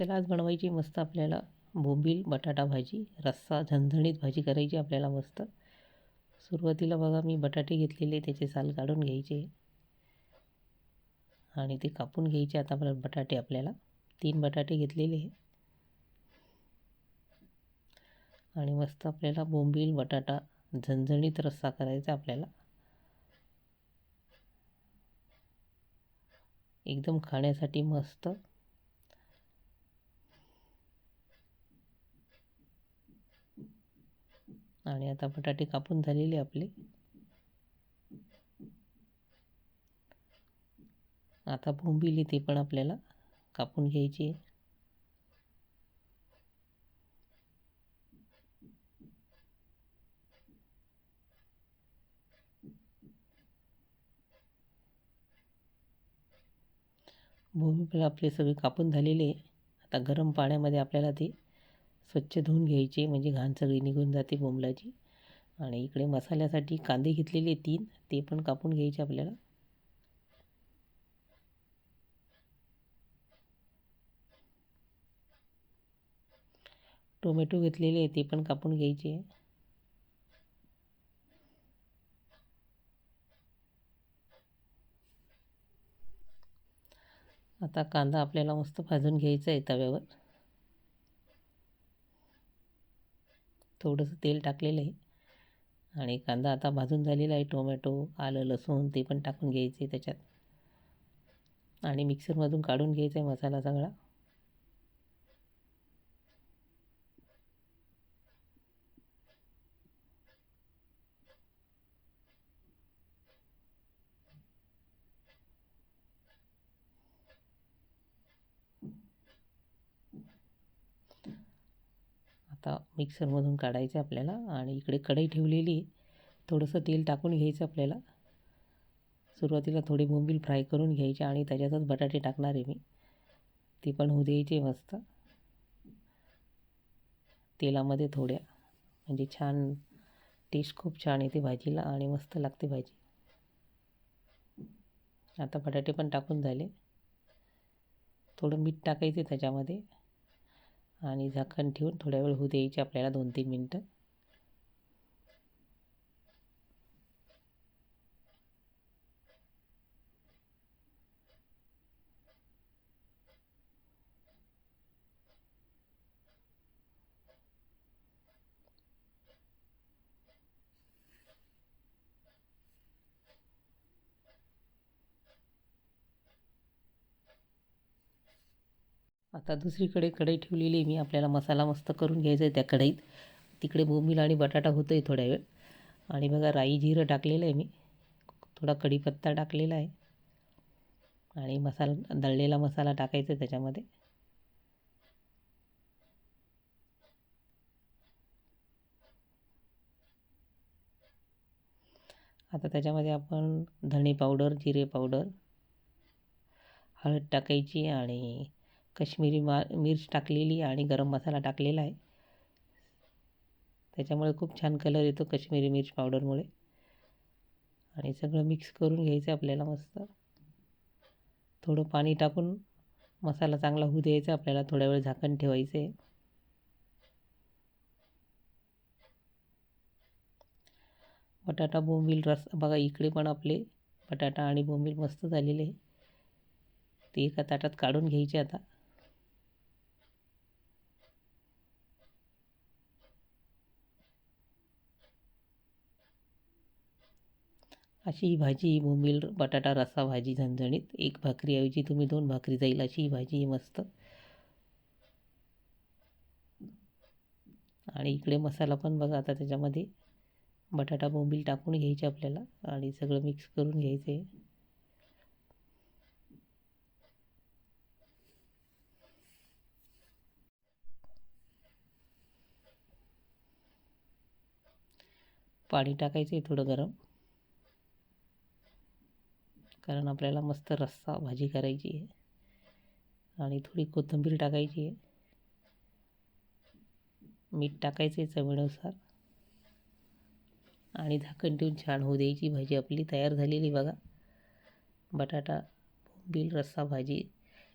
चला आज बनवायची मस्त आपल्याला बोंबील बटाटा भाजी रस्सा झणझणीत भाजी करायची आपल्याला मस्त. सुरुवातीला बघा मी बटाटे घेतलेले त्याचे साल काढून घ्यायचे. आणि ते कापून घ्यायचे. आता आपल्याला बटाटे आपल्याला तीन बटाटे घेतलेले आणि मस्त आपल्याला बोंबील बटाटा झणझणीत रस्सा करायचा आपल्याला. एकदम खाण्यासाठी मस्त आणि आता बटाटे कापून झालेले आपले. आता बोंबिली ते पण आपल्याला कापून घ्यायची. बोंबील आपले सगळे कापून झालेले. आता गरम पाण्यामध्ये आपल्याला ते स्वच्छ धुवून घ्यायचे म्हणजे घाण सगळी निघून जाते बोंबलाची. आणि इकडे मसाल्यासाठी कांदे घेतलेले तीन ते पण कापून घ्यायचे आपल्याला. टोमॅटो घेतलेले ते पण कापून घ्यायचे. आता कांदा आपल्याला मस्त भाजून घ्यायचा आहे तव्यावर. थोडंसं तेल टाकलेलं आहे. आणि कांदा आता भाजून झालेला आहे. टोमॅटो आलं लसूण ते पण टाकून घ्यायचे त्याच्यात. आणि मिक्सरमधून काढून घ्यायचा आहे मसाला सगळा. आता मिक्सरमधून काढायचं आपल्याला आणि इकडे कढई ठेवलेली थोडंसं तेल टाकून घ्यायचं आपल्याला. सुरुवातीला थोडे बोंबील फ्राय करून घ्यायचे आणि त्याच्यातच बटाटे टाकणार आहे मी. ते पण होऊ द्यायचे मस्त. तेलामध्ये थोड्या. म्हणजे छान टेस्ट खूप छान येते भाजीला आणि मस्त लागते भाजी. आता बटाटे पण टाकून झाले. थोडं मीठ टाकायचे त्याच्यामध्ये. आणि झाकण ठेवून थोड्या वेळ होऊ द्यायची आपल्याला दोन तीन मिनटं. आता दुसरीकडे कढई ठेवलेली मी. आपल्याला मसाला मस्त करून घ्यायचा आहे त्या कढईत. तिकडे बोंबील आणि बटाटा होतो आहे थोड्या वेळ. आणि बघा राई जिरं टाकलेलं आहे मी. थोडा कढीपत्ता टाकलेला आहे. आणि मसाला दळलेला मसाला टाकायचा आहे त्याच्यामध्ये. आता त्याच्यामध्ये आपण धणे पावडर जिरे पावडर हळद टाकायची आणि कश्मीरी मा मिर्च टाकलेली आणि गरम मसाला टाकलेला आहे. त्याच्यामुळे खूप छान कलर येतो कश्मीरी मिर्च पावडरमुळे आणि सगळं मिक्स करून घ्यायचं आपल्याला मस्त. थोडं पाणी टाकून मसाला चांगला होऊ द्यायचा आपल्याला थोड्या वेळ झाकण ठेवायचं आहे बटाटा बोंबील रस बघा इकडे पण आपले बटाटा आणि बोंबील मस्त झालेले. ते एका ताटात काढून घ्यायचे आता. अशी ही भाजी बोंबील बटाटा रस्सा भाजी झणझणीत एक भाकरीऐवजी तुम्ही दोन भाकरी जाईल अशी ही भाजी मस्त. आणि इकडे मसाला पण बघा आता त्याच्यामध्ये बटाटा बोंबील टाकून घ्यायचे आपल्याला आणि सगळं मिक्स करून घ्यायचं. आहे पाणी टाकायचं आहे थोडं गरम. कारण आपल्याला मस्त रस्सा भाजी करायची आहे. आणि थोडी कोथिंबीर टाकायची आहे. मीठ टाकायचं आहे चवीनुसार. आणि झाकण ठेवून छान होऊ द्यायची. भाजी आपली तयार झालेली बघा. बटाटा बिल रस्सा भाजी.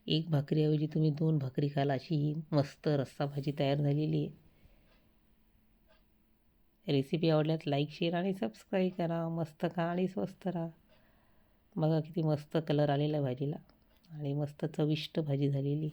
एक भाकरीऐवजी तुम्ही दोन भाकरी खाल अशी ही मस्त रस्सा भाजी तयार झालेली आहे. रेसिपी आवडल्यात लाईक शेअर आणि सबस्क्राईब करा. मस्त खा आणि स्वस्त राहा. बघा किती मस्त कलर आलेला आहे भाजीला. आणि मस्त चविष्ट भाजी झालेली.